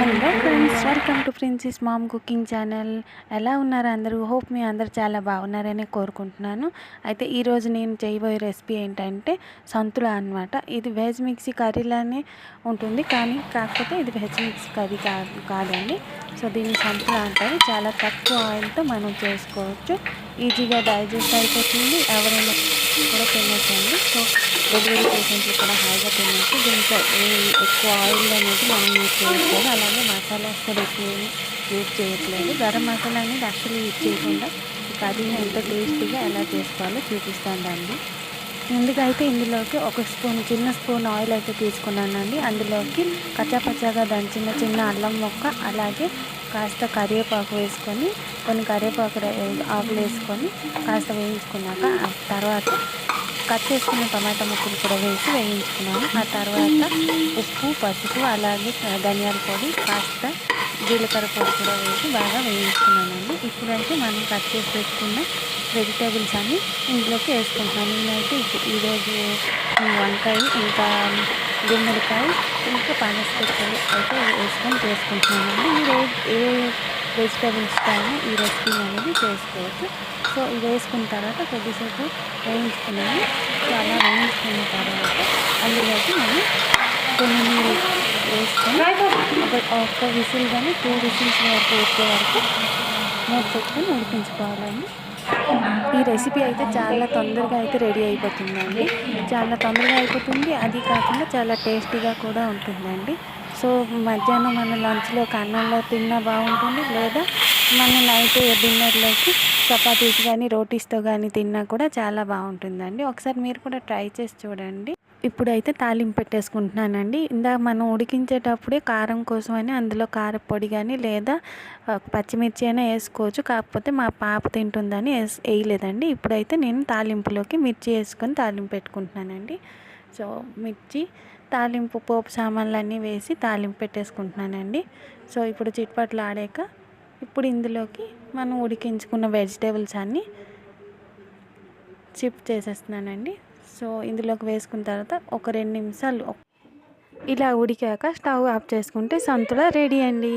Hello friends welcome to princess mom cooking channel ఎలా ఉన్నారు అందరూ? హోప్ మీ అందరు చాలా బాగున్నారని కోరుకుంటున్నాను. అయితే ఈరోజు నేను చేయబోయే రెసిపీ ఏంటంటే సంతుల అన్నమాట. ఇది వెజ్ మిక్సీ కర్రీలానే ఉంటుంది కానీ కాకపోతే ఇది వెజ్ మిక్సీ కర్రీ కాదు కాదండి. సో దీన్ని సంతుల అంటారు. చాలా తక్కువ ఆయిల్తో మనం చేసుకోవచ్చు. ఈజీగా డైజెస్ట్ అయిపోతుంది. ఎవరైనా కూడా తినేసండి సో డెలివరీ పేషెంట్లు కూడా హాయిగా తినచ్చు. దీంట్లో ఎక్కువ ఆయిల్ అనేది మనం యూజ్ చేయట్లేదు. అలాగే మసాలాస్ కూడా ఎక్కువ యూజ్ చేయట్లేదు. గరం మసాలా అనేది అసలు యూజ్ చేయకుండా కర్రీని ఎంత టేస్టీగా ఎలా చేసుకోవాలో చూపిస్తానండి ముందుగా అయితే ఇందులోకి ఒక స్పూన్ చిన్న స్పూన్ ఆయిల్ అయితే తీసుకున్నానండి. అందులోకి కచ్చాపచ్చాగా దంచిన చిన్న అల్లం మొక్క అలాగే కాస్త కరివేపాకు వేసుకొని కొన్ని కరివేపాకు ఆకులు వేసుకొని కాస్త వేయించుకున్నాక తర్వాత కట్ చేసుకున్న టమాటా ముక్కలు కూడా వేసి వేయించుకున్నాను. ఆ తర్వాత ఉప్పు పసుపు అలాగే ధనియాల పొడి కాస్త జీలకర్ర పొడి కూడా వేసి బాగా వేయించుకున్నానండి. ఇప్పుడైతే మనం కట్ చేసి పెట్టుకున్న వెజిటేబుల్స్ అన్ని ఇందులోకి వేసుకుంటున్నాను. నేనైతే ఈరోజు వంకాయ ఇంకా గుమ్మడికాయ ఇంకా పనసపెట్టలు అయితే వేసుకొని చేసుకుంటున్నానండి. మీరు ఏ ఏ వెజిటేబుల్స్ కానీ ఈ రెసిపీ అనేది చేసుకోవచ్చు. సో ఇది వేసుకున్న తర్వాత కొద్దిసేపు వేయించుకున్నాము సో అలా వేయించుకున్న తర్వాత అందులోకి మనం కొన్ని నీళ్ళు వేసుకొని ఒక ఒక్క విసిల్ కానీ టూ విసిల్స్ వరకు వచ్చే వరకు మూడు పెట్టుకొని ఉడికించుకోవాలండి. ఈ రెసిపీ అయితే చాలా తొందరగా అయితే రెడీ అయిపోతుందండి. చాలా తొందరగా అయిపోతుంది. అది కాకుండా చాలా టేస్టీగా కూడా ఉంటుందండి. సో మధ్యాహ్నం మన లంచ్లో కన్నంలో తిన్నా బాగుంటుంది. లేదా మన నైట్ డిన్నర్లోకి చపాతీస్ కానీ రోటీస్తో కానీ తిన్నా కూడా చాలా బాగుంటుందండి. ఒకసారి మీరు కూడా ట్రై చేసి చూడండి. ఇప్పుడైతే తాలింపు పెట్టేసుకుంటున్నానండి. ఇందాక మనం ఉడికించేటప్పుడే కారం కోసమని అందులో కారపొడి కానీ లేదా పచ్చిమిర్చి అయినా వేసుకోవచ్చు. కాకపోతే మా పాప తింటుందని వేస్ వేయలేదండి. ఇప్పుడైతే నేను తాలింపులోకి మిర్చి వేసుకొని తాలింపు పెట్టుకుంటున్నానండి. సో మిర్చి తాలింపు పోపు సామాన్లు అన్నీ వేసి తాలింపు పెట్టేసుకుంటున్నానండి. సో ఇప్పుడు చిట్పట్లు ఆడాక ఇప్పుడు ఇందులోకి మనం ఉడికించుకున్న వెజిటేబుల్స్ అన్నీ చిప్ చేసేస్తున్నానండి. సో ఇందులోకి వేసుకున్న తర్వాత ఒక రెండు నిమిషాలు ఇలా ఉడికాక స్టవ్ ఆఫ్ చేసుకుంటే సంతుల రెడీ అండి.